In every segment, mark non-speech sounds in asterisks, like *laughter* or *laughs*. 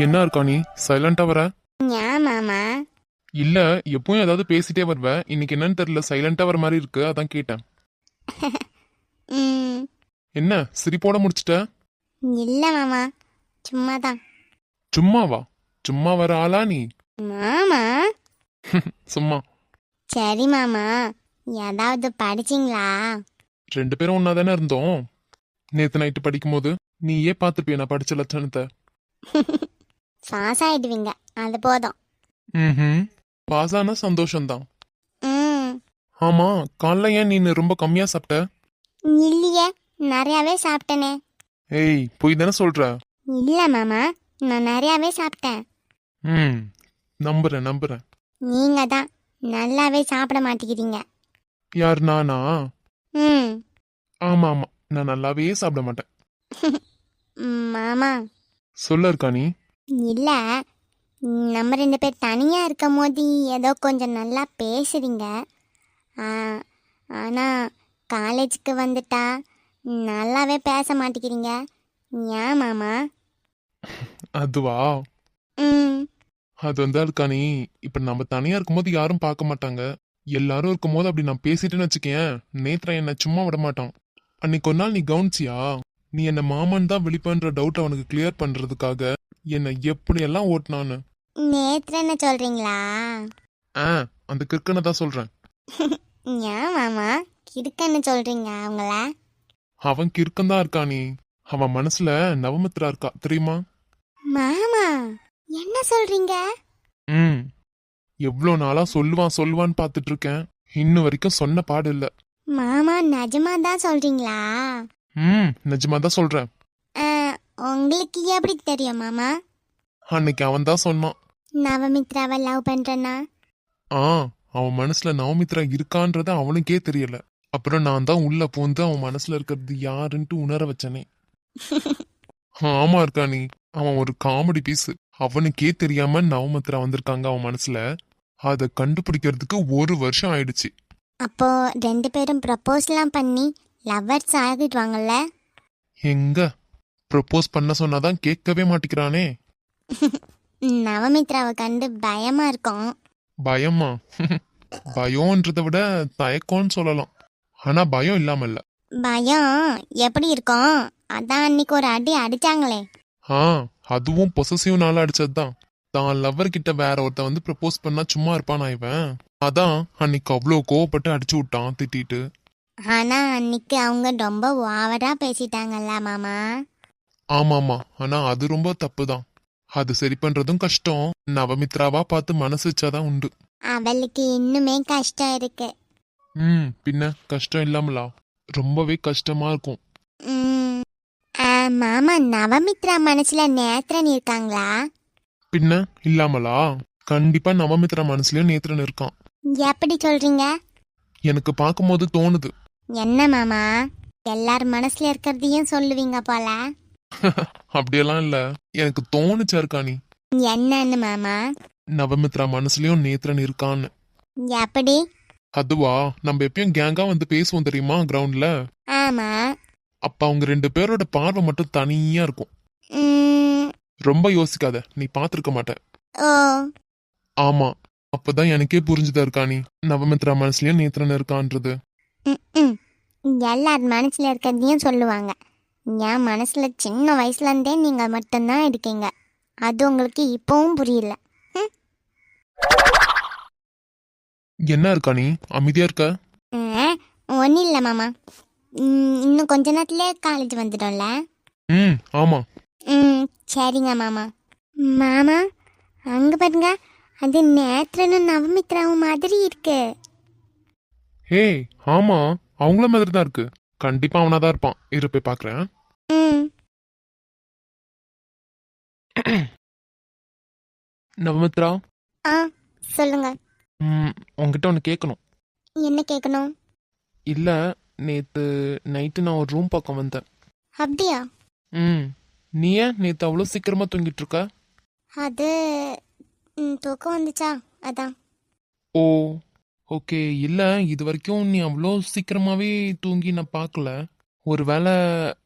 என்ன இருக்கா நீ? சைலண்டா வர? மாமா. இல்ல எப்பவும் ஏதாவது பேசிட்டே வருவ. இன்னைக்கு என்னன்னு தெரியல சைலண்டா வர மாதிரி இருக்கு அதான் கேட்டேன். *laughs* என்ன சிரிப்போட முடிச்சிட்ட? இல்லை மாமா. சும்மா தான் சும்மாவா? சும்மா வர ஆளா நீ? மாமா. *laughs* சும்மா. சரி மாமா. ஏதாவது படிச்சிங்களா? ரெண்டு பேரும் ஒன்னா தானே இருந்தோம். நேத்து நைட்டு படிக்கும்போது நீயே பார்த்துப்பிய நான் படிச்ச லட்சணத்தை. *laughs* பாஸ் ஆயிடுவீங்க. அது போதும். ம் பாஸ் ஆனா சந்தோஷம்தான். ம். ஆமா காலைல ஏன் நீ ரொம்ப கம்மியா சாப்பிட்ட? இல்லையே நிறையாவே சாப்பிட்டேனே. ஏய் போய் தானே சொல்ற? இல்லை மாமா நான் நிறையாவே சாப்பிட்டேன். ம் நம்புறேன் நம்புறேன். நீங்க தான் நல்லாவே சாப்பிட மாட்டேங்கிறீங்க. யார் நானா? ம். ஆமா ஆமா நான் நல்லாவே சாப்பிட மாட்டேன். *laughs* மாமா. சொல்ல இருக்கா நீ? இல்லை. நம்ம ரெண்டு பேர் தனியாக இருக்கும் போது ஏதோ கொஞ்சம் நல்லா பேசுறீங்க. ஆனால் காலேஜுக்கு வந்துட்டா நல்லாவே பேச மாட்டேங்கிறீங்க. ஏன் மாமா? அதுவா? ம். அது வந்து நீ? இப்ப நம்ம தனியா இருக்கும்போது யாரும் பார்க்க மாட்டாங்க. எல்லாரும் இருக்கும்போது அப்படி நான் பேசிட்டேன்னு வச்சுக்கேன் நேத்ரா என்ன சும்மா விட மாட்டான். அன்னைக்கு ஒரு நாள் நீ கவனிச்சியா? நீ என்ன மாமன் தான் வெளிப்பன்ற டவுட் அவனுக்கு கிளியர் பண்றதுக்காக என்னை எப்படியெல்லாம் ஓட்டினான்னு. நேற்று என்ன சொல்கிறீங்களா ஆ அந்த கிறுக்கனை தான் சொல்றேன். *laughs* ஏன் மாமா? கிறுக்கன்னு சொல்கிறீங்க அவங்கள? அவன் கிறுக்கன் தான் இருக்கா நீ? அவன் மனசுல நவமித்ரா இருக்கா தெரியுமா? மாமா என்ன சொல்கிறீங்க ம் எவ்வளோ நாளா சொல்லுவான் சொல்லுவான்னு பார்த்துட்டு இருக்கேன் இன்னும் வரைக்கும் சொன்ன பாடு இல்ல. மாமா நிஜமா தான் சொல்கிறீங்களா ம் நிஜமா தான் சொல்றேன். உங்களுக்கு எப்படி தெரியும் மாமா? அன்னைக்கு அவன் தான் சொன்னான். நவமித்ராவை லவ் பண்ணுறேன்னா ஆ அவன் மனசுல நவமித்ரா இருக்கான்றது அவனுக்கே தெரியல. அப்புறம் நான் தான் உள்ள பூந்து அவன் மனசுல இருக்கிறது யாருன்ட்டு உணர வச்சனே. *laughs* ஆமா இருக்கா நீ அவன் ஒரு காமெடி பீஸ் அவனுக்கே தெரியாம நவமித்ரா வந்திருக்காங்க அவன் மனசுல. அதை கண்டுபிடிக்கிறதுக்கு ஒரு வருஷம் ஆயிடுச்சு. அப்போ ரெண்டு பேரும் ப்ரப்போஸ்லாம் பண்ணி லவ்வர்ஸ் ஆகிடுவாங்கல்ல எங்க? ப்ரப்போஸ் பண்ண சொன்னாதான் கேட்கவே மாட்டிக்கிறானே. நவமித்ராவை கண்டு பயமா இருக்கும். பயமா? பயம்ன்றதை விட தயக்கம்னு சொல்லலாம். ஆனா பயம் இல்லாம இல்ல பயம்? எப்படி இருக்கும்? அதான் அன்னைக்கு ஒரு அடி அடிச்சாங்களே. ஆ அதுவும் பொசசிவ்னால அடிச்சதுதான் தான். லவ்வர் கிட்ட வேற ஒருத்தன் வந்து ப்ரப்போஸ் பண்ணா சும்மா இருப்பானா இவன்? அதான் அன்னைக்கு அவ்வளோ கோவப்பட்டு அடிச்சு விட்டான் திட்டிட்டு. ஆனா அன்னைக்கு அவங்க ரொம்ப ஓவரா பேசிட்டாங்கல்ல மாமா. ஆமாமா ஆனா அது ரொம்ப தப்பு தான். அது சரி பண்றதும் கஷ்டம். நவமித்ராவா பார்த்து மனசு வச்சாதான் உண்டு. அவளுக்கு இன்னுமே கஷ்டம் இருக்கு. ம் பின்ன கஷ்டம் இல்லாமலா? ரொம்பவே கஷ்டமா இருக்கும். ம், ஆ, மாமா நவமித்ரா மனசுல நேத்திரன் இருக்காங்களா? பின்ன இல்லாமலா? கண்டிப்பா நவமித்ரா மனசுலயும் நேத்திரன் இருக்கான். எப்படி சொல்றீங்க? எனக்கு பார்க்கும்போது தோணுது. என்ன மாமா? எல்லார் மனசுல இருக்கிறதையும் சொல்லுவீங்க போல. *laughs* அப்படியெல்லாம் இல்ல. எனக்கு தோணுச்சா இருக்கா நீ என்னன்னு மாமா? நவமித்ரா மனசுலயும் நேத்திரன் இருக்கான்னு. எப்படி அதுவா? நம்ம எப்பயும் கேங்கா வந்து பேசுவோம் தெரியுமா கிரவுண்ட்ல? ஆமா. அப்ப அவங்க ரெண்டு பேரோட பார்வை மட்டும் தனியா இருக்கும். ரொம்ப யோசிக்காத நீ பாத்திருக்க மாட்ட. ஆமா. அப்பதான் எனக்கே புரிஞ்சுதா இருக்கா நீ நவமித்ரா மனசுலயும் நேத்திரன் இருக்கான்றது. எல்லார் மனசுல இருக்கிறதையும் சொல்லுவாங்க. என் மனசுல சின்ன வயசுல இருந்தே நீங்க மட்டும்தான் இருக்கீங்க. அது உங்களுக்கு இப்பவும் புரியல. என்ன இருக்கா நீ? அமைதியா இருக்க? ஒன்றும் இல்லை மாமா. இன்னும் கொஞ்ச நேரத்துல காலேஜ் வந்துடும்ல? ம் ஆமா. ம் சரிங்க மாமா. மாமா அங்க பாருங்க. அது நேத்திரனும் நவமித்ராவும் மாதிரி இருக்கு. ஏய் ஆமா. அவங்கள மாதிரி தான் இருக்கு. கண்டிப்பா அவனாதான் இருப்பான். இரு போய் பாக்குறேன். *clears throat* நவமித்ரா? ஆ சொல்லுங்க. ம் உங்ககிட்ட ஒன்று கேட்கணும் என்ன கேட்கணும் இல்ல நேத்து நைட்டு நான் ஒரு ரூம் பக்கம் வந்தேன். அப்படியா? ம் நீ ஏன் நேத்து அவ்வளோ சீக்கிரமா தூங்கிட்டு இருக்க? அது ம், தூக்கம் வந்துச்சா? அதான். ஓ ஓகே இல்ல இது வரைக்கும் நீ அவ்வளோ சீக்கிரமாவே தூங்கி நான் பார்க்கல ஒருவேளை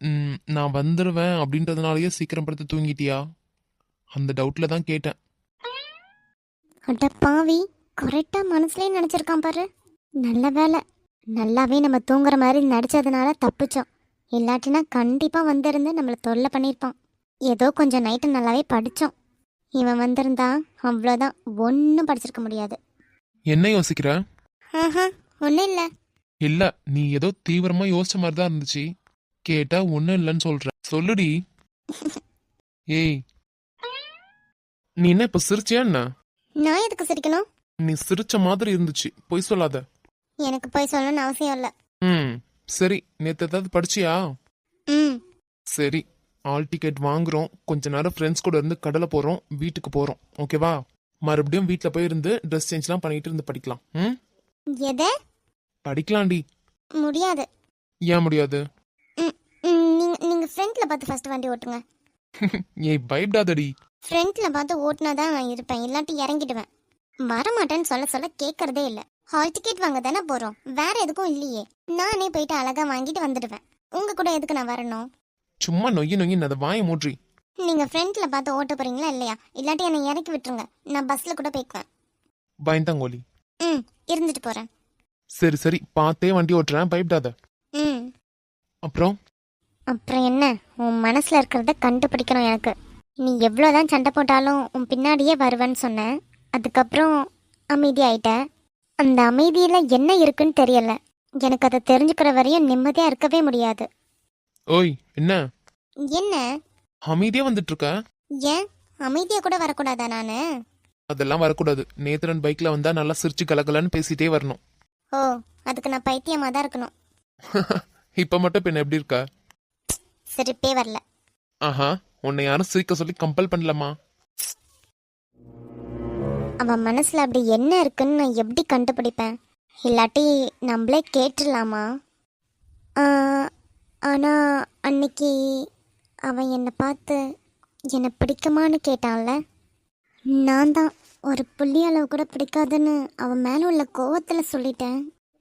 ம், நான் வந்துடுவேன் அப்படின்றதுனாலயே சீக்கிரம் படுத்து தூங்கிட்டியா? அந்த டவுட்ல தான் கேட்டேன். அட பாவி கரெக்டா மனசுலயே நினைச்சிருக்கான் பாரு. நல்ல வேலை நல்லாவே நம்ம தூங்குற மாதிரி நடிச்சதுனால தப்பிச்சோம். இல்லாட்டினா கண்டிப்பா வந்திருந்து நம்மள தொல்லை பண்ணியிருப்பான். ஏதோ கொஞ்சம் நைட்டு நல்லாவே படிச்சோம். இவன் வந்திருந்தா அவ்வளோதான் ஒன்றும் படிச்சிருக்க முடியாது. என்ன யோசிக்கிற? ஆஹா ஒன்றும் இல்லை. இல்ல நீ ஏதோ தீவிரமா யோசிச்ச மாதிரி தான் இருந்துச்சு. கேட்டா ஒண்ணும் இல்லைன்னு சொல்ற. சொல்லுடி. ஏய். நீ என்ன இப்ப சிரிச்சியா என்ன? நான் எதுக்கு சிரிக்கணும்? நீ சிரிச்ச மாதிரி இருந்துச்சு. பொய் சொல்லாத. எனக்கு போய் சொல்லணும்னு அவசியம் இல்லை. ம். சரி நேத்து ஏதாவது படிச்சியா? ம். சரி ஆல் டிக்கெட் வாங்குறோம். கொஞ்ச நேரம் ஃப்ரெண்ட்ஸ் கூட இருந்து கடலை போறோம். வீட்டுக்கு போறோம். ஓகேவா? மறுபடியும் வீட்ல போய் இருந்து ட்ரெஸ் சேஞ்ச்லாம் பண்ணிட்டு இருந்து படிக்கலாம். ம்? எதை? படிக்கலாம்டி. முடியாது. ஏன் முடியாது? நீங்க நீங்க ஃப்ரண்ட்ல பார்த்து ஃபர்ஸ்ட் வண்டி ஓட்டுங்க. *laughs* ஏய் பயப்படாதடி. ஃப்ரண்ட்ல பார்த்து ஓட்டுனா தான் நான் இருப்பேன் இல்லாட்டி இறங்கிடுவேன். வரமாட்டேன்னு சொல்ல சொல்ல கேட்கறதே இல்லை. ஹால் டிக்கெட் வாங்க தானே போறோம். வேற எதுக்கும் இல்லையே. நானே போயிட்டு அழகா வாங்கிட்டு வந்துடுவேன். உங்க கூட எதுக்கு நான் வரணும்? சும்மா நொய்யி நொய்யி அதை வாய மூட்ரி நீங்க ஃப்ரண்ட்ல பார்த்து ஓட்ட போறீங்களா இல்லையா? இல்லாட்டி என்னை இறக்கி விட்டுருங்க. நான் பஸ்ல கூட போய்க்குவேன். பயந்தாங்கோலி ம் இருந்துட்டு போறேன். சரி சரி. பார்த்தே வண்டி ஓட்டுறேன். பயப்படாத. ம். அப்புறம்? அப்புறம் என்ன? உன் மனசுல இருக்கிறத கண்டுபிடிக்கணும் எனக்கு. நீ எவ்வளோதான் சண்டை போட்டாலும் உன் பின்னாடியே வருவேன்னு சொன்னேன் அதுக்கப்புறம் அமைதியாயிட்ட அந்த அமைதியில என்ன இருக்குன்னு தெரியல. எனக்கு அதை தெரிஞ்சுக்கிற வரையும் நிம்மதியா இருக்கவே முடியாது. ஓய் என்ன? என்ன? அமைதியா வந்துட்டு இருக்க ஏன்? அமைதியா கூட வரக்கூடாதா நானு? அதெல்லாம் வரக்கூடாது. நேத்திரன் பைக்ல வந்தா நல்லா சிரிச்சு கலகலன்னு பேசிட்டே வரணும். ஓ அதுக்கு நான் பைத்தியமா தான் இருக்கணும். *laughs* இப்ப மட்டும் இப்ப என்ன எப்படி இருக்க? சிரிப்பே வரல. ஆஹா உன்னை யாரும் சிரிக்க சொல்லி கம்பல் பண்ணலமா அவன் மனசுல அப்படி என்ன இருக்குன்னு நான் எப்படி கண்டுபிடிப்பேன்? இல்லாட்டி நம்மளே கேட்டுடலாமா? ஆ, ஆனா அன்னைக்கு அவன் என்னை பார்த்து என்னை பிடிக்குமான்னு கேட்டான்ல? நான் தான். ஒரு புள்ளி அளவு கூட பிடிக்காதுன்னு அவன் மேலே உள்ள கோவத்தில் சொல்லிட்டேன்.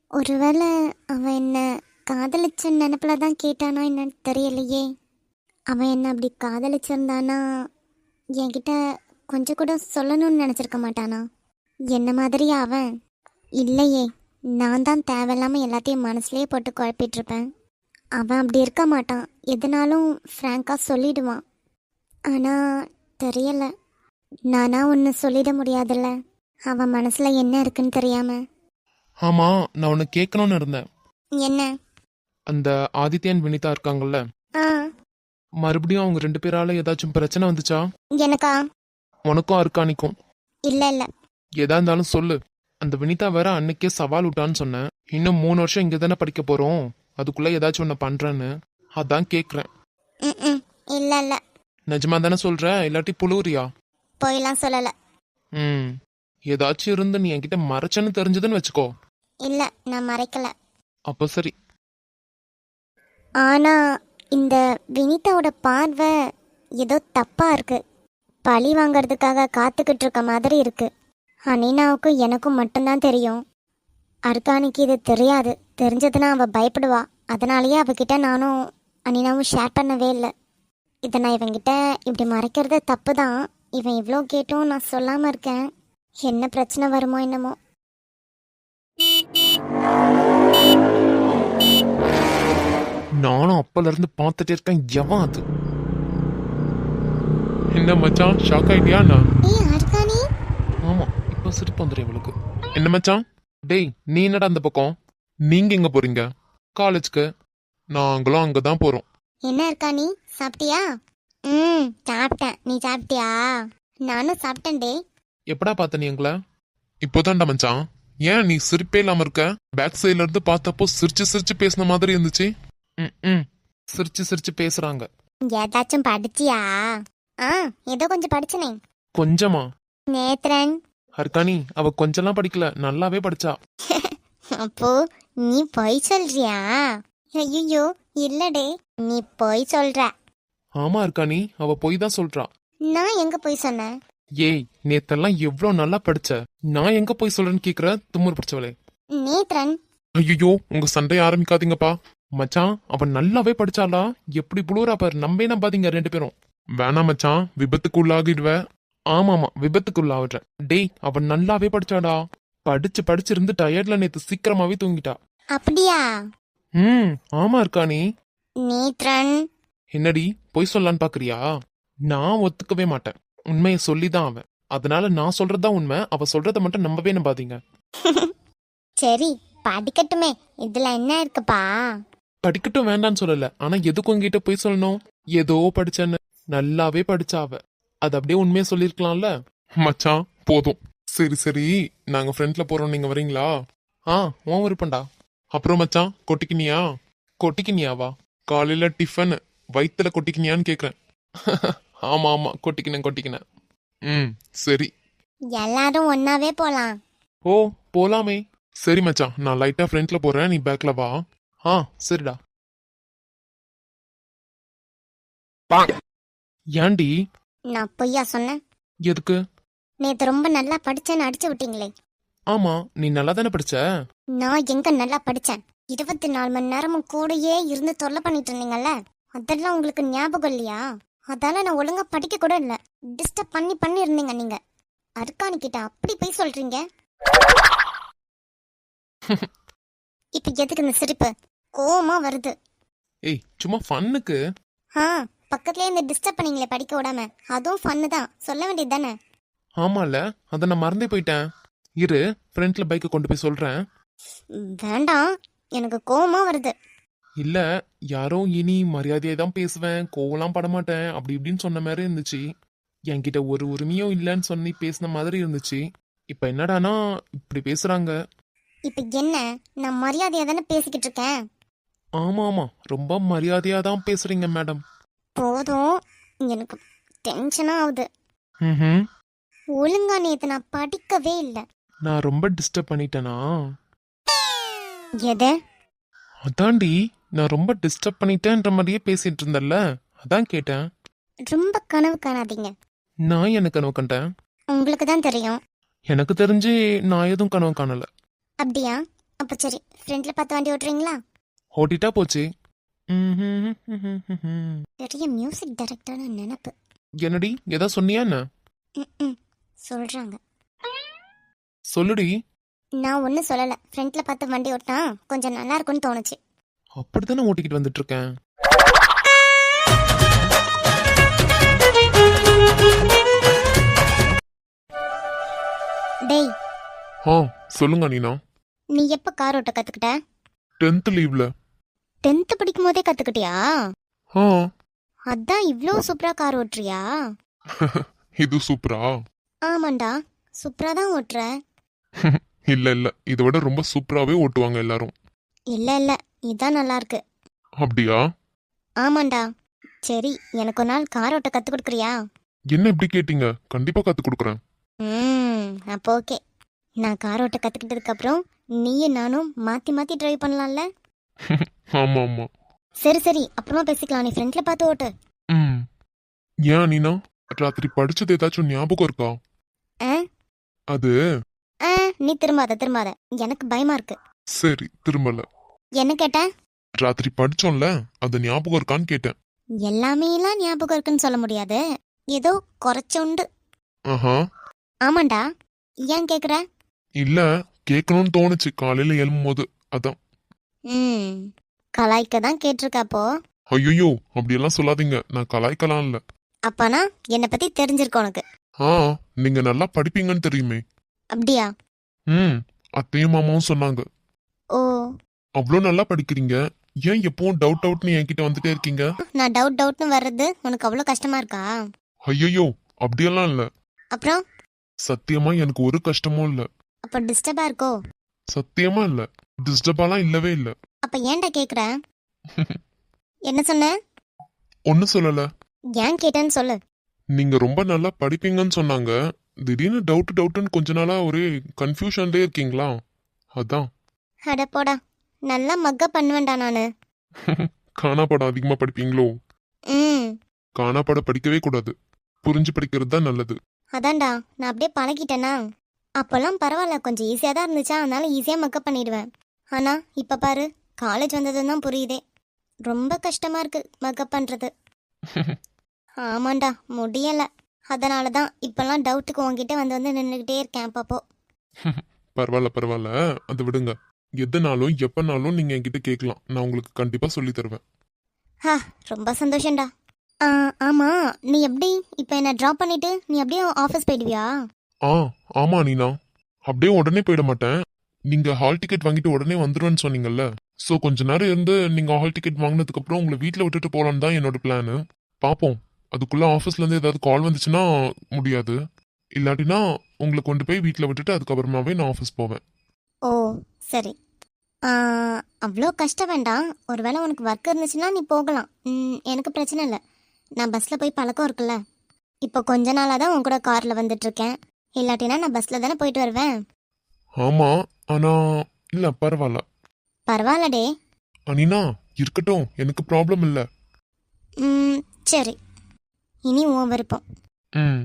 ஒருவேளை அவன் என்னை காதலிச்ச நினப்பில் தான் கேட்டானா என்னன்னு தெரியலையே. அவன் என்னை அப்படி காதலிச்சிருந்தானா என்கிட்ட கொஞ்சம் கூட சொல்லணும்னு நினச்சிருக்க மாட்டானா? என்ன மாதிரி அவன்? இல்லையே நான் தான் தேவையில்லாமல் எல்லாத்தையும் மனசுலேயே போட்டு குழப்பிட்டுருப்பேன். அவன் அப்படி இருக்க மாட்டான். எதுனாலும் ஃப்ராங்காக சொல்லிடுவான். ஆனால் தெரியலை. நானா ஒன்று சொல்லிட முடியாதுல்ல. அவன் மனசில் என்ன இருக்குன்னு தெரியாம. ஆமா நான் உன்னை கேட்கணும்னு இருந்தேன். என்ன? அந்த ஆதித்யன் வினிதா இருக்காங்கல்ல. ஆ. மறுபடியும் அவங்க ரெண்டு பேரால ஏதாச்சும் பிரச்சனை வந்துச்சா? எனக்கா? உனக்கும் அருக்கானிக்கும் இல்லை இல்லை. எதா இருந்தாலும் சொல்லு. அந்த வினிதா வேற அன்னைக்கே சவால் விட்டான்னு சொன்னேன். இன்னும் மூணு வருஷம் இங்க தானே படிக்க போறோம். அதுக்குள்ள ஏதாச்சும் ஒன்று பண்றேன்னு. அதான் கேக்குறேன். ம் ம் இல்லை இல்லை. நிஜமா தானே சொல்ற? இல்லாட்டி புழுவுறியா போயெல்லாம் சொல்லலை. ம். ஏதாச்சும் இருந்து நீ என்கிட்ட மறைச்சேன்னு தெரிஞ்சதுன்னு வச்சுக்கோ. இல்லை நான் மறைக்கல. அப்போ சரி. ஆனா இந்த வினிதாவோட பார்வை ஏதோ தப்பா இருக்கு. பழி வாங்குறதுக்காக காத்துக்கிட்டு இருக்க மாதிரி இருக்கு. அனினாவுக்கும் எனக்கும் மட்டும்தான் தெரியும். அர்கானிக்கு இது தெரியாது. தெரிஞ்சதுன்னா அவ பயப்படுவா. அதனாலேயே அவகிட்ட நானும் அனினாவும் ஷேர் பண்ணவே இல்லை. இதை நான் இவங்கிட்ட இப்படி மறைக்கிறது தப்பு தான் இவன் இவ்வளோ கேட்டும் நான் சொல்லாமல் இருக்கேன். என்ன பிரச்சனை வருமோ என்னமோ. நானும் அப்பல இருந்து பார்த்துட்டே இருக்கேன் எவன் அது? என்ன மச்சான் ஷாக் ஆயிட்டியா நான் ஆமா இப்போ சிரிப்பு வந்துடும் இவளுக்கு. என்ன மச்சான்? டேய் நீ என்னடா அந்த பக்கம்? நீங்க எங்க போறீங்க? காலேஜ்க்கு நாங்களும் அங்கதான் போறோம். என்ன இருக்கா நீ சாப்பிட்டியா? ம் சாப்பிட்டேன். நீ சாப்பிட்டியா? நானும் சாப்பிட்டேன்டே. எப்படா பார்த்த நீ எங்களை இப்போதான்டா மச்சான். ஏன் நீ சிரிப்பே இல்லாம இருக்க? பேக் சைடுல இருந்து பார்த்தப்போ சிரிச்சு சிரிச்சு பேசின மாதிரி இருந்துச்சு. ம், ம். சிரிச்சு சிரிச்சு பேசுறாங்க. ஏதாச்சும் படிச்சியா? ஆ ஏதோ கொஞ்சம் படிச்சனே. கொஞ்சமா? நேத்ரன். ஹர்கானி அவ கொஞ்சம்லாம் படிக்கல. நல்லாவே படிச்சா. *laughs* அப்போ நீ பொய் சொல்றியா? ஐயோ இல்லடே. நீ பொய் சொல்ற. ஆமா ஹர்கானி அவ போய் தான் சொல்றா. நான் எங்க பொய் சொன்னேன்? ஏய் நேத்தெல்லாம் எவ்ளோ நல்லா படிச்ச. நான் எங்க போய் சொல்றேன்னு கேக்குற? தும்முர் பிடிச்சவளே. நேத்ரன். ஐயோ உங்க சண்டைய ஆரம்பிக்காதீங்கப்பா. மச்சான் அவன் நல்லாவே படிச்சாளா? எப்படி புழுறா பாரு நம்பே நம்பாதீங்க ரெண்டு பேரும். வேணாம் மச்சான் விபத்துக்கு உள்ளாகிடுவ ஆமாமா விபத்துக்கு உள்ளாவிடுறேன் டேய் அவன் நல்லாவே படிச்சாடா. படிச்சு படிச்சிருந்து டயர்ட்ல நேத்து சீக்கிரமாவே தூங்கிட்டா. அப்படியா? ம் ஆமா இருக்கா நீ. நேத்ரன். என்னடி பொய் சொல்லலான்னு பாக்குறியா? நான் ஒத்துக்கவே மாட்டேன். உண்மையை சொல்லிதான் அவன். அதனால நான் சொல்றதுதான் உண்மை அவ சொல்றத மட்டும் நம்பவே நம்பாதீங்க. *laughs* சரி படிக்கட்டுமே. இதுல என்ன இருக்குப்பா? படிக்கட்டும் வேண்டான்னு சொல்லல. ஆனா எதுக்கு உங்ககிட்ட போய் சொல்லணும்? ஏதோ படிச்சேன்னு. நல்லாவே படிச்சா அவ. அது அப்படியே உண்மையா சொல்லிருக்கலாம்ல மச்சான் போதும். சரி சரி. நாங்க ஃப்ரெண்ட்ல போறோம். நீங்க வரீங்களா? ஆ உன் விருப்பம்டா. அப்புறம் மச்சான் கொட்டிக்கினியா? கொட்டிக்கினியாவா? காலையில டிஃபன் வயித்துல கொட்டிக்கினியான்னு கேக்குறேன். *laughs* ஆமா ஆமா கொட்டிக்கினேன் கொட்டிக்கினேன். ம் சரி. எல்லாரும் ஒன்னாவே போலாம். ஓ போலாமே. சரி மச்சான் நான் லைட்டா ஃப்ரண்ட்ல போறேன் நீ பேக்ல வா. ஆ சரிடா. ஏன்டி? நான் பொய்யா சொன்னேன்? எதுக்கு? நேத்து ரொம்ப நல்லா படிச்சேன்னு அடிச்சு விட்டீங்களே. ஆமா நீ நல்லா தானே படிச்ச? நான் எங்க நல்லா படிச்சேன்? இருபத்தி நாலு மணி நேரமும் கூடயே இருந்து தொல்லை பண்ணிட்டு இருந்தீங்கல்ல? அதெல்லாம் உங்களுக்கு ஞாபகம் இல்லையா? அதால நான் ஒழுங்கா படிக்க கூட இல்ல. டிஸ்டர்ப் பண்ணி பண்ணி இருந்தீங்க நீங்க. அருக்காணி கிட்ட அப்படி போய் சொல்றீங்க? *laughs* இப்ப எதுக்கு இந்த சிரிப்பு? கோவமா வருது. ஏய் சும்மா ஃபன்னுக்கு. ஆ பக்கத்துலயே இந்த டிஸ்டர்ப் பண்ணீங்களே படிக்க விடாம. அதுவும் ஃபன்னு தான். சொல்ல வேண்டியது தானே? ஆமால அத நான் மறந்தே போயிட்டேன். இரு ஃப்ரண்ட்ல பைக்கை கொண்டு போய் சொல்றேன். வேண்டாம். எனக்கு கோவமா வருது. இல்ல யாரோ இனி மரியாதையை தான் பேசுவேன் கோவலாம் பட மாட்டேன் அப்படி இப்படின்னு சொன்ன மாதிரி இருந்துச்சு. என்கிட்ட ஒரு உரிமையும் இல்லைன்னு சொல்லி பேசின மாதிரி இருந்துச்சு. இப்ப என்னடானா இப்படி பேசுறாங்க? இப்ப என்ன? நான் மரியாதையா தானே பேசிக்கிட்டு இருக்கேன்? ஆமா ஆமா ரொம்ப மரியாதையா தான் பேசுறீங்க மேடம். போதும். எனக்கு டென்ஷனா ஆகுது. ம் ஒழுங்கா நேத்து நான் படிக்கவே இல்லை. நான் ரொம்ப டிஸ்டர்ப் பண்ணிட்டேனா? எது? அதான்டி. நான் ரொம்ப டிஸ்டர்ப் பண்ணிட்டேன்ற மாதிரியே பேசிட்டு இருந்தல்ல? அதான் கேட்டேன். ரொம்ப கனவு காணாதீங்க. நான் என்ன கனவு கண்டேன்? உங்களுக்கு தான் தெரியும். எனக்கு தெரிஞ்சு நான் எதுவும் கனவு காணல. அப்படியா? அப்ப சரி ஃப்ரெண்ட்ல பார்த்து வண்டி ஓட்டுறீங்களா? ஓட்டிட்டா போச்சு. பெரிய மியூசிக் டைரக்டர்னு நினப்பு. என்னடி எதா சொன்னியா என்ன. சொல்றாங்க. சொல்லுடி. நான் ஒன்றும் சொல்லலை. ஃப்ரண்ட்ல பார்த்து வண்டி ஓட்டினா கொஞ்சம் நல்லா இருக்கும்னு தோணுச்சு. அப்படித்தானே ஓட்டிக்கிட்டு வந்துட்டு இருக்கேன் டேய். ஆ சொல்லுங்க நீனா நீ எப்போ கார் ஓட்ட கத்துக்கிட்ட? டென்த் லீவ்ல. டென்த்து படிக்கும் போதே கத்துக்கிட்டியா? ஆ. அதான் இவ்வளோ சூப்பரா கார் ஓட்டுறியா? *laughs* இது சூப்பரா? ஆமாண்டா சூப்பரா தான் ஓட்டுற. *laughs* இல்ல இல்ல. இதை விட ரொம்ப சூப்பராவே ஓட்டுவாங்க எல்லாரும். இல்ல இல்ல. இதான் நல்லா இருக்கு அப்படியா? ஆமாண்டா. சரி எனக்கு ஒரு நாள் கார் ஓட்ட கத்து கொடுக்குறியா? என்ன இப்படி கேட்டீங்க? கண்டிப்பா கத்து கொடுக்குறேன். ம் அப்போ ஓகே. நான் கார் ஓட்ட கத்துக்கிட்டதுக்கு அப்புறம் நீயும் நானும் மாத்தி மாத்தி டிரைவ் பண்ணலாம்ல? *laughs* ஆமா ஆமா. சரி சரி. அப்புறமா பேசிக்கலாம். நீ ஃப்ரண்ட்ல பார்த்து ஓட்டு. ம். ஏன் நீனா ராத்திரி படிச்சது ஏதாச்சும் ஞாபகம் இருக்கா? ஆ? அது ஆ நீ திரும்பாத திரும்பாத. எனக்கு பயமா இருக்கு. சரி திரும்பல. என்ன கேட்ட? ராத்திரி படிச்சோம்ல அது ஞாபகம் இருக்கான்னு கேட்டேன். எல்லாமேலாம் ஞாபகம் இருக்குன்னு சொல்ல முடியாது. ஏதோ குறைச்சுண்டு ஆஹா. ஆமாண்டா. ஏன் கேக்குற? இல்ல கேட்கணும்னு தோணுச்சு. காலையில எழும்பும் போது அதான். ம் கலாய்க்க தான் கேட்டிருக்க அப்போ. ஐயோ அப்படியெல்லாம் சொல்லாதீங்க. நான் கலாய்க்கலாம் இல்ல. அப்பனா என்னை பத்தி தெரிஞ்சிருக்கு உனக்கு. ஆ நீங்க நல்லா படிப்பீங்கன்னு தெரியுமே. அப்படியா? ம் அத்தையும் மாமாவும் சொன்னாங்க. ஓ. அவ்வளோ நல்லா படிக்கிறீங்க. ஏன் எப்பவும் டவுட் டவுட்னு என்கிட்ட வந்துட்டே இருக்கீங்க? நான் டவுட் டவுட்னு வர்றது உனக்கு அவ்வளோ கஷ்டமா இருக்கா? ஐயோ அப்படியெல்லாம் இல்ல. அப்புறம்? சத்தியமா எனக்கு ஒரு கஷ்டமும் இல்ல. அப்போ டிஸ்டர்பா இருக்கோ? சத்தியமா இல்ல. டிஸ்டர்பாலாம் இல்லவே இல்ல. அப்ப ஏன்டா கேக்குற? *laughs* என்ன சொன்ன? ஒன்னும் சொல்லல. ஏன் கேட்டேன்னு சொல்லு. நீங்க ரொம்ப நல்லா படிப்பீங்கன்னு சொன்னாங்க. திடீர்னு டவுட் டவுட்னு கொஞ்ச நாளா ஒரே கன்ஃபியூஷன்லயே இருக்கீங்களா? அதான். அட போடா நல்லா மக்க பண்ணுவேன்டா நானு. *laughs* காணா படம் அதிகமா படிப்பீங்களோ? ம். காணா படம் படிக்கவே கூடாது. புரிஞ்சு படிக்கிறது தான் நல்லது. அதான்டா நான் அப்படியே பழகிட்டேனா? அப்போல்லாம் பரவாயில்ல கொஞ்சம் ஈஸியாக தான் இருந்துச்சா? அதனால ஈஸியாக மக்கப் பண்ணிடுவேன். ஆனால் இப்போ பாரு காலேஜ் வந்ததும் தான் புரியுதே. ரொம்ப கஷ்டமாக இருக்கு மக்கப் பண்ணுறது *laughs* ஆமாண்டா முடியலை. அதனால தான் இப்போல்லாம் டவுட்டுக்கு உங்ககிட்ட வந்து வந்து நின்றுக்கிட்டே இருக்கேன் அப்பப்போ. *laughs* பரவாயில்ல பரவாயில்ல. அதை விடுங்க. எதுனாலும் எப்பனாலும் நீங்க என்கிட்ட கேட்கலாம். நான் உங்களுக்கு கண்டிப்பா சொல்லி தருவேன். ஹா ரொம்ப சந்தோஷம்டா. ஆ, ஆமா நீ எப்படி இப்போ என்ன ட்ராப் பண்ணிட்டு நீ அப்படியே ஆஃபீஸ் போயிடுவியா? ஆ ஆமா நீனா. அப்படியே உடனே போயிட மாட்டேன். நீங்க ஹால் டிக்கெட் வாங்கிட்டு உடனே வந்துருவேன்னு சொன்னீங்கல்ல. ஸோ கொஞ்ச நேரம் இருந்து நீங்க ஹால் டிக்கெட் வாங்கினதுக்கு அப்புறம் உங்களை வீட்டில் விட்டுட்டு போலான்னு தான் என்னோட பிளானு பார்ப்போம் அதுக்குள்ள ஆஃபீஸ்ல இருந்து ஏதாவது கால் வந்துச்சுன்னா முடியாது. இல்லாட்டினா உங்களை கொண்டு போய் வீட்டில் விட்டுட்டு அதுக்கப்புறமாவே நான் ஆஃபீஸ் போவேன். ஓ சரி. அவ்வளோ கஷ்டம் வேண்டாம். ஒருவேளை உனக்கு ஒர்க் இருந்துச்சுன்னா நீ போகலாம். ம், எனக்கு பிரச்சனை இல்லை. நான் பஸ்ஸில் போய் பழக்கம் இருக்குல்ல. இப்போ கொஞ்ச நாளாக தான் உன் கூட காரில் வந்துட்டுருக்கேன் இல்லாட்டினா நான் பஸ்ஸில் தானே போயிட்டு வருவேன். ஆமா ஆனா இல்ல பரவாயில்ல பரவாயில்லடே. அனினா இருக்கட்டும். எனக்கு ப்ராப்ளம் இல்ல. ம், சரி. இனி உன் விருப்பம். ம்.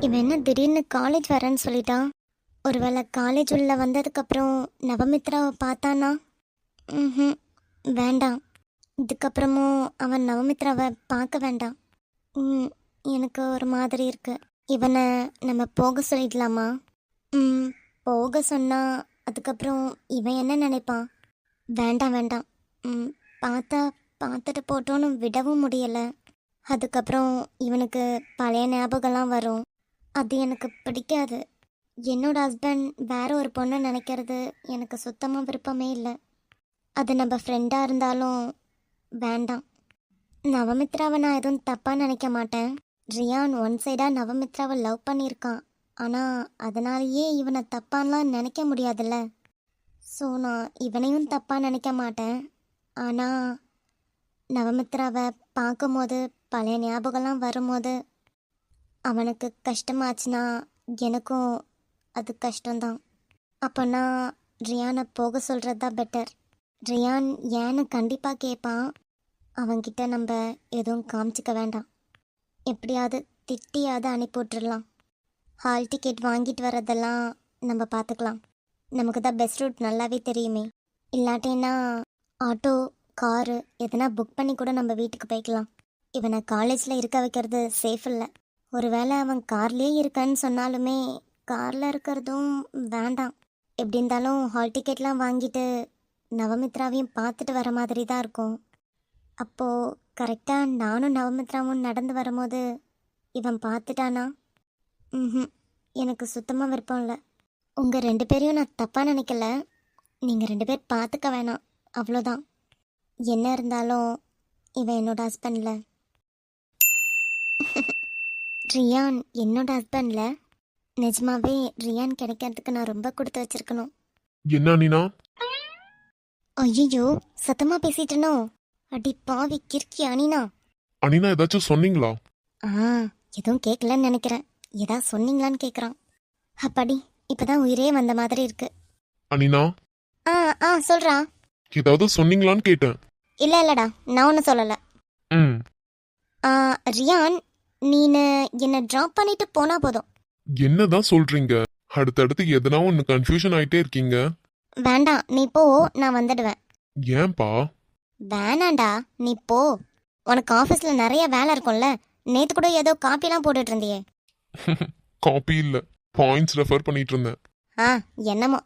இவன் என்ன திடீர்னு காலேஜ் வரேன்னு சொல்லிட்டான்? ஒருவேளை காலேஜ் உள்ள வந்ததுக்கப்புறம் நவமித்ராவை பார்த்தானா? ம் வேண்டாம். இதுக்கப்புறமும் அவன் நவமித்ராவை பார்க்க வேண்டாம். ம், எனக்கு ஒரு மாதிரி இருக்கு. இவனை நம்ம போக சொல்லிடலாமா? ம் போக சொன்னால் அதுக்கப்புறம் இவன் என்ன நினைப்பான்? வேண்டாம் வேண்டாம். ம் பார்த்தா பார்த்துட்டு போட்டோன்னு விடவும் முடியலை. அதுக்கப்புறம் இவனுக்கு பழைய ஞாபகம்லாம் வரும். அது எனக்கு பிடிக்காது. என்னோட ஹஸ்பண்ட் வேற ஒரு பொண்ணை நினைக்கிறது எனக்கு சுத்தமாக விருப்பமே இல்லை. அது நம்ம ஃப்ரெண்டாக இருந்தாலும் வேண்டாம். நவமித்ராவை நான் எதுவும் தப்பாக நினைக்க மாட்டேன். ரியான் ஒன் சைடாக நவமித்ராவை லவ் பண்ணியிருக்கான். ஆனால் அதனாலேயே இவனை தப்பான்லாம் நினைக்க முடியாதுல்ல. ஸோ நான் இவனையும் தப்பாக நினைக்க மாட்டேன். ஆனால் நவமித்ராவை பார்க்கும்போது பழைய ஞாபகம்லாம் வரும்போது அவனுக்கு கஷ்டமாச்சுன்னா எனக்கும் அது கஷ்டம்தான். அப்போனா ரியானை போக சொல்கிறது தான் பெட்டர் ரியான் ஏன்னு கண்டிப்பாக கேட்பான் அவன்கிட்ட நம்ம எதுவும் காமிச்சிக்க வேண்டாம். எப்படியாவது திட்டியாவது அனுப்பி விட்டுறலாம் ஹால் டிக்கெட் வாங்கிட்டு வரதெல்லாம் நம்ம பார்த்துக்கலாம். நமக்கு தான் பெஸ்ட் ரூட் நல்லாவே தெரியுமே. இல்லாட்டின்னா ஆட்டோ காரு எதனா புக் பண்ணி கூட நம்ம வீட்டுக்கு போய்க்கலாம். இவனை காலேஜில் இருக்க வைக்கிறது சேஃப் இல்லை. ஒருவேளை அவன் கார்லேயே இருக்கான்னு சொன்னாலுமே காரில் இருக்கிறதும் வேண்டாம். எப்படி இருந்தாலும் ஹால் டிக்கெட்லாம் வாங்கிட்டு நவமித்ராவையும் பார்த்துட்டு வர மாதிரி தான் இருக்கும். அப்போது கரெக்டாக நானும் நவமித்ராவும் நடந்து வரும்போது இவன் பார்த்துட்டானா? ம் எனக்கு சுத்தமாக விருப்பம் இல்லை. உங்கள் ரெண்டு பேரையும் நான் தப்பாக நினைக்கல. நீங்கள் ரெண்டு பேர் பார்த்துக்க வேணாம். அவ்வளோதான். என்ன இருந்தாலும் இவன் என்னோட ஹஸ்பண்டில் *laughs* ரியான் என்னோட ஹஸ்பண்டில் நிஜமாவே ரியான் கிடைக்கிறதுக்கு நான் ரொம்ப கொடுத்து வச்சிருக்கணும். என்ன அனினா ஐயோ சத்தமா பேசிட்டனோ அடி பாவி கிறுக்கி அனினா. அனினா ஏதாச்சும் சொன்னீங்களா? ஆ எதுவும் கேட்கலன்னு நினைக்கிறேன். ஏதா சொன்னீங்களான்னு கேட்குறான் அப்பாடி இப்பதான் உயிரே வந்த மாதிரி இருக்கு. அனினா? ஆ ஆ சொல்றா. ஏதாவது சொன்னீங்களான்னு கேட்டேன். இல்ல இல்லடா நான் ஒன்றும் சொல்லலை. ம். ஆ ரியான் நீனு என்னை ட்ராப் பண்ணிட்டு போனா போதும். என்னதான் சொல்றீங்க? அடுத்தடுத்து எதனா ஒன்று கன்ஃபியூஷன் ஆயிட்டே இருக்கீங்க. வேண்டாம் நீ போ நான் வந்துடுவேன். ஏன்பா? வேணாண்டா நீ போ. உனக்கு ஆஃபீஸில் நிறைய வேலை இருக்கும்ல நேற்று கூட ஏதோ காப்பிலாம் போட்டுட்டு இருந்தியே. *laughs* காப்பி இல்ல பாயிண்ட்ஸ் ரெஃபர் பண்ணிட்டு இருந்தேன். ஆ என்னமோ.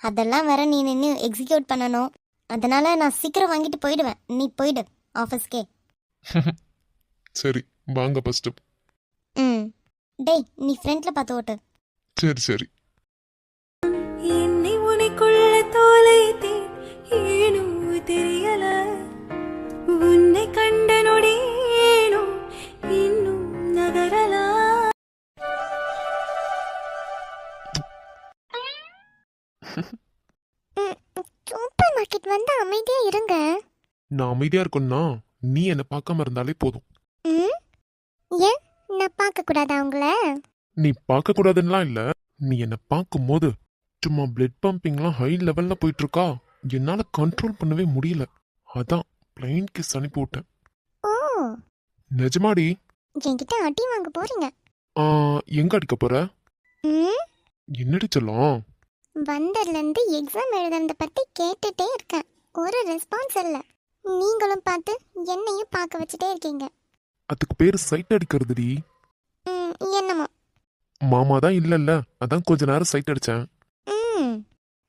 அதெல்லாம் வேற நீ நின்று எக்ஸிக்யூட் பண்ணணும். அதனால நான் சீக்கிரம் வாங்கிட்டு போயிடுவேன். நீ போயிடு ஆஃபீஸ்க்கே *laughs* சரி வாங்க ஃபர்ஸ்ட் ம். டேய் நீ ஃப்ரண்ட்ல பார்த்து ஓட்டு. சரி சரி. என்னை உனைக்குள்ள தோலைத்தேன். ஏனோ தெரியல. உன்னை கண்ட நொடியேனோ இன்னும் நகரலா. சூப்பர் மார்க்கெட் வந்து அமைதியாக இருங்க. நான் அமைதியா இருக்கணும்னா நீ என்னை பார்க்காம இருந்தாலே போதும். நான் பார்க்கக்கூடாதா உங்களை? நீ பார்க்க கூடாதுன்னுலாம் இல்ல. நீ என்னை பார்க்கும்போது சும்மா பிளட் பம்பிங்லாம் ஹை லெவல்ல போயிட்டு இருக்கா என்னால கண்ட்ரோல் பண்ணவே முடியல. அதான் பிளைன் கிஸ் அனுப்பி விட்டேன் ஓ. நிஜமாடி? என்கிட்ட அடி வாங்க போறீங்க. ஆ, எங்க அடிக்க போற? ம்? என்னடி சொல்லும்? வந்ததுலேருந்து எக்ஸாம் எழுதுறத பற்றி கேட்டுட்டே இருக்கேன். ஒரு ரெஸ்பான்ஸ் இல்லை. நீங்களும் பார்த்து என்னையும் பார்க்க வச்சுட்டே இருக்கீங்க. அதுக்கு பேரு சைட் அடிக்கிறதுடி. என்னமோ. மாமா தான் இல்லல்ல. அதான் கொஞ்ச நேரம் சைட் அடிச்சேன். ம்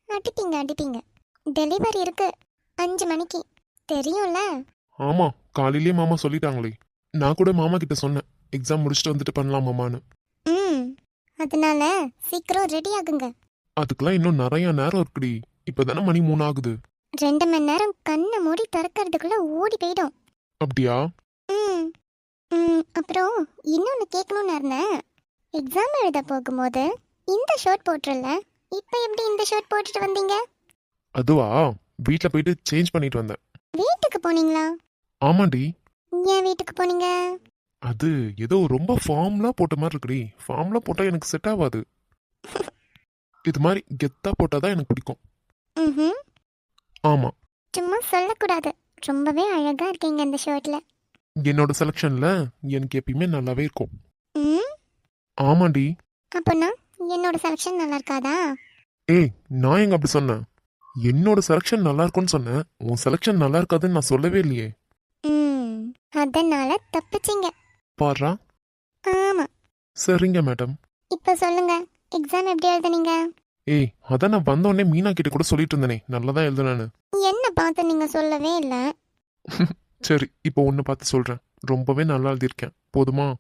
அடிப்பீங்க அடிப்பீங்க. டெலிவரி இருக்கு. அஞ்சு மணிக்கு. தெரியும்ல? ஆமா காலையிலேயே மாமா சொல்லிட்டாங்களே. நான் கூட மாமா கிட்ட சொன்னேன். எக்ஸாம் முடிச்சுட்டு வந்துட்டு பண்ணலாம் மாமான்னு. ம் அதனால சீக்கிரம் ரெடி ஆகுங்க. அதுக்கெல்லாம் இன்னும் நிறைய நேரம் இருக்குடி. இப்பதானே மணி மூணு ஆகுது. ரெண்டு மணி நேரம் கண்ணை மூடி திறக்கறதுக்குள்ள ஓடி போயிடும். அப்படியா? ம் ம். அப்புறம் இன்னொன்று கேட்கணும்னு இருந்தேன். எக்ஸாம் எழுத போகும்போது இந்த ஷர்ட் போட்டுருல இப்போ எப்படி இந்த ஷர்ட் போட்டுட்டு வந்தீங்க? அதுவா? வீட்ல போயிட்டு சேஞ்ச் பண்ணிட்டு வந்தேன். வீட்டுக்கு போனீங்களா? ஆமாண்டி. ஏன் வீட்டுக்கு போனீங்க? அது ஏதோ ரொம்ப ஃபார்ம்லா போட்ட மாதிரி இருக்குடி. ஃபார்ம்லா போட்டா எனக்கு செட் ஆகாது இது மாதிரி கெத்தா போட்டாதான் எனக்கு பிடிக்கும். ம் ஆமா. சும்மா சொல்லக்கூடாது. ரொம்பவே அழகா இருக்கீங்க இந்த ஷர்ட்ல என்னோட செலெக்ஷன்ல எனக்கு எப்பயுமே நல்லாவே இருக்கும். ம்? ஆமாண்டி. அப்போனா என்னோட செலெக்ஷன் நல்லா இருக்காதா? ஏய் நான் எங்க அப்படி சொன்னேன்? என்னோட செலெக்ஷன் நல்லா இருக்கும்னு சொன்னேன். உன் செலெக்ஷன் நல்லா இருக்காதுன்னு நான் சொல்லவே இல்லையே. அதனால தப்பிச்சிங்க. பாடுறா ஆமா. சரிங்க மேடம். இப்போ சொல்லுங்க எக்ஸாம் எப்படி எழுதுனீங்க? ஏய் அதான் நான் வந்தோடனே மீனா கிட்ட கூட சொல்லிட்டு இருந்தேனே. நல்லதா எழுதுனேன்னு. என்ன பார்த்து நீங்க சொல்லவே இல்லை? *laughs* சரி இப்போ ஒன்று பார்த்து சொல்றேன். ரொம்பவே நல்லா எழுதியிருக்கேன். போதுமா?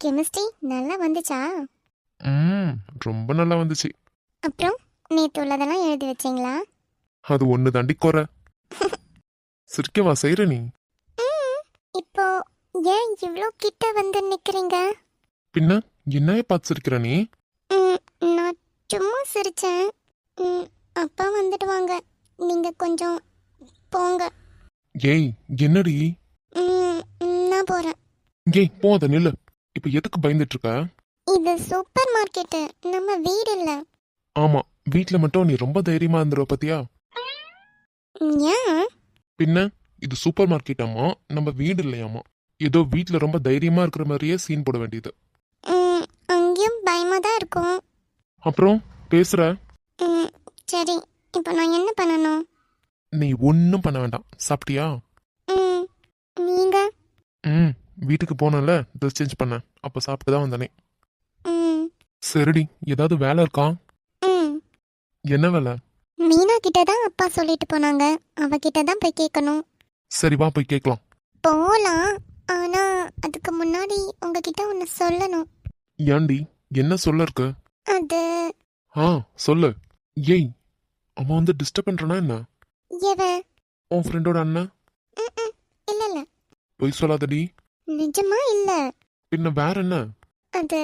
கெமிஸ்ட்ரி நல்லா வந்துச்சா? ம் ரொம்ப நல்லா வந்துச்சு. அப்புறம் நேற்று உள்ளதெல்லாம் எழுதி வச்சிங்களா? அது ஒன்று தாண்டி குறை. *laughs* சிரிக்கவா செய்கிற நீ? ம், இப்போ ஏன் இவ்வளோ கிட்ட வந்து நிக்கிறீங்க? பின்ன என்னைய பார்த்து சிரிக்கிற நீ? ம், நான் சும்மா சிரிச்சேன். ம், அப்பா வந்துடுவாங்க. நீங்க கொஞ்சம் போங்க. ஏய் என்னடி? நான் போறேன். ஏய் போத நில்லு. இப்போ எதுக்கு பயந்துட்டு இருக்க இது சூப்பர் மார்க்கெட்டு. நம்ம வீடு இல்ல. ஆமா வீட்ல மட்டும் நீ ரொம்ப தைரியமா இருந்துருவ பத்தியா? ஏன்? பின்ன இது சூப்பர் மார்க்கெட்டாமா? நம்ம வீடு இல்லையாமா? ஏதோ வீட்ல ரொம்ப தைரியமா இருக்கிற மாதிரியே சீன் போட வேண்டியது. அங்கேயும் பயமா தான் இருக்கும். அப்புறம் பேசுற? சரி. இப்போ நான் என்ன பண்ணணும்? நீ ஒன்றும் பண்ண வேண்டாம். சாப்பிட்டியா? ம், நீங்க? ம். வீட்டுக்கு போனல ட்ரெஸ் சேஞ்ச் பண்ண அப்போ சாப்பிட்டு தான் வந்தனே. சரிடி. ஏதாவது வேலை இருக்கா. என்ன வேலை? மீனா கிட்ட தான் அப்பா சொல்லிட்டு போனாங்க. அவகிட்ட தான் போய் கேட்கணும். சரி வா போய் கேட்கலாம். போகலாம் ஆனா அதுக்கு முன்னாடி உங்ககிட்ட ஒன்று சொல்லணும். ஏன்டி? என்ன சொல்ல இருக்கு? அது ஆ சொல்லு. ஏய் அவன் வந்து டிஸ்டர்ப் பண்றானா என்ன? எவன் உன் ஃப்ரெண்டோட அண்ணன்? இல்ல இல்ல. பொய் சொல்லாதடி. நிஜமா இல்ல. பின்ன வேற என்ன? அது?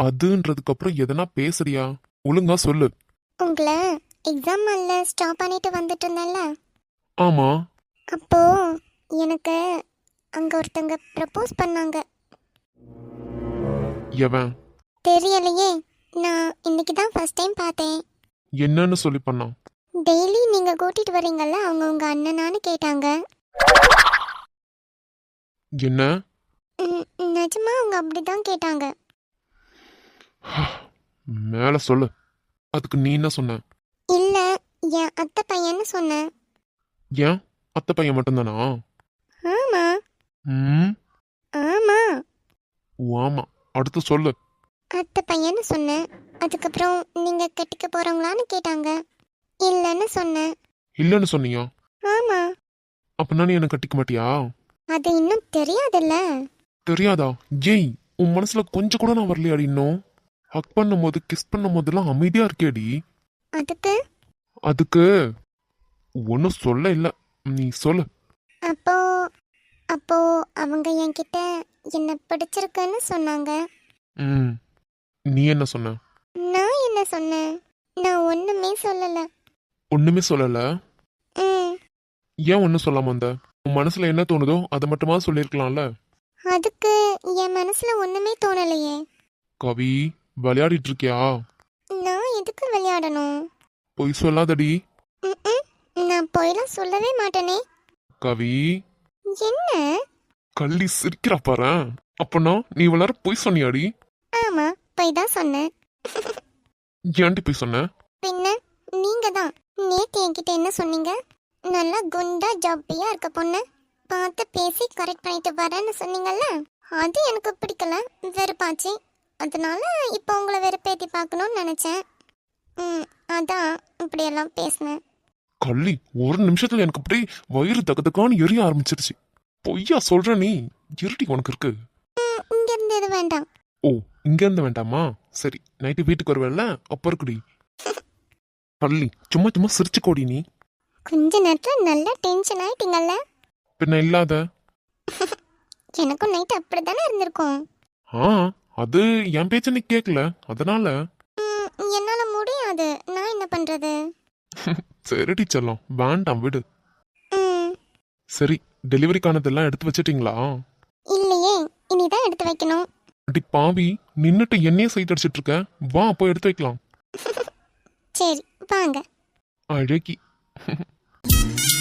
அதுன்றதுக்கு அப்புறம் எதனா பேசுறியா? ஒழுங்கா சொல்லு. உங்களை எக்ஸாம் ஹால்ல ஸ்டாப் பண்ணிட்டு வந்துட்டு இருந்தேன்ல? ஆமா. அப்போ எனக்கு அங்க ஒருத்தங்க ப்ரப்போஸ் பண்ணாங்க. எவன்? தெரியலையே. நான் இன்னைக்கு தான் ஃபர்ஸ்ட் டைம் பார்த்தேன். என்னன்னு சொல்லி பண்ணான் டெய்லி நீங்க கூட்டிட்டு வரீங்கல்ல அவங்க உங்க அண்ணனான்னு கேட்டாங்க. என்ன? ம், நிஜமா அவங்க அப்படிதான் கேட்டாங்க. மேல சொல்லு. அதுக்கு நீ என்ன சொன்ன? இல்ல என் அத்தை பையன்னு சொன்னேன் ஏன்? அத்தை பையன் மட்டும்தானா? ஆமா. ம்? ஆமா. ஆமா. அடுத்து சொல்லு. அத்தை பையன்னு சொன்னேன் அதுக்கப்புறம் நீங்க கட்டிக்க போறவங்களான்னு கேட்டாங்க. இல்லைன்னு சொன்னேன் இல்லைன்னு சொன்னியா? ஆமா. அப்படின்னா நீ என்ன கட்டிக்க மாட்டியா? அது இன்னும் தெரியாதுல்ல. தெரியாதா? ஏய் உன் மனசுல கொஞ்சம் கூட நான் வரலையாடி இன்னும். ஹக் பண்ணும் போது கிஸ் பண்ணும் போதெல்லாம் அமைதியா இருக்கேடி அதுக்கு? அதுக்கு? ஒன்றும் சொல்ல இல்ல. நீ சொல்லு. அப்போ அப்போ அவங்க என்கிட்ட என்ன பிடிச்சிருக்குன்னு சொன்னாங்க. ம். நீ என்ன சொன்ன? நான் என்ன சொன்னேன்? நான் ஒண்ணுமே சொல்லல. ஒண்ணுமே சொல்லல. ம். ஏன் ஒன்றும் சொல்லாம வந்த? உன் மனசுல என்ன தோணுதோ அதை மட்டுமா சொல்லியிருக்கலாம்ல? அதுக்கு என் மனசுல ஒண்ணுமே தோணலையே. கவி விளையாடிட்டு இருக்கியா நான் எதுக்கு விளையாடணும்? பொய் சொல்லாதடி. நான் போயெல்லாம் சொல்லவே மாட்டேனே. கவி. என்ன? கள்ளி சிரிக்கிறா பாரு. அப்பனா நீ விளையாட பொய் சொன்னியாடி? ஆமா போய் தான் சொன்னேன். ஏன்டி பொய் சொன்ன? பின்ன நீங்க தான் நேத்து என்கிட்ட என்ன சொன்னீங்க? நல்லா குண்டா ஜப்பியா இருக்க பொண்ணு. பார்த்து பேசி கரெக்ட் பண்ணிட்டு வரேன்னு சொன்னீங்கல்ல? அது எனக்கு பிடிக்கல. வெறுப்பாச்சு. அதனால இப்போ உங்களை வெறுப்பேத்தி பார்க்கணும்னு நினச்சேன். ம் அதான் இப்படியெல்லாம் பேசினேன். கள்ளி ஒரு நிமிஷத்துல எனக்கு அப்படியே வயிறு தக்கத்துக்கான்னு எரிய ஆரம்பிச்சிருச்சு. பொய்யா சொல்ற நீ? இருட்டி உனக்கு இருக்கு. இங்க இருந்து எது வேண்டாம். ஓ இங்க இருந்து வேண்டாமா? சரி நைட்டு வீட்டுக்கு வருவேல்ல அப்ப இருக்குடி. கள்ளி சும்மா சும்மா சிரிச்சு கோடி நீ. கொஞ்ச நேரத்தில் நல்லா டென்ஷன் ஆயிட்டீங்கல்ல? பின்ன இல்லாத. *laughs* எனக்கும் நைட் அப்படி தானே இருந்திருக்கும். ஆ அது என் பேச்ச நீ கேட்கல அதனால. ம், என்னால முடியாது. நான் என்ன பண்றது? *laughs* சரிடி செல்லம். வேண்டாம் விடு. ம், சரி டெலிவரிக்கானதெல்லாம் எடுத்து வச்சிட்டீங்களா? இல்லையே இனிதான் எடுத்து வைக்கணும். அடி பாவி நின்னுட்டு என்னையே சைட் அடிச்சிட்டு இருக்க? வா அப்போ எடுத்து வைக்கலாம். *laughs* சரி. வாங்க. அழகி. *laughs*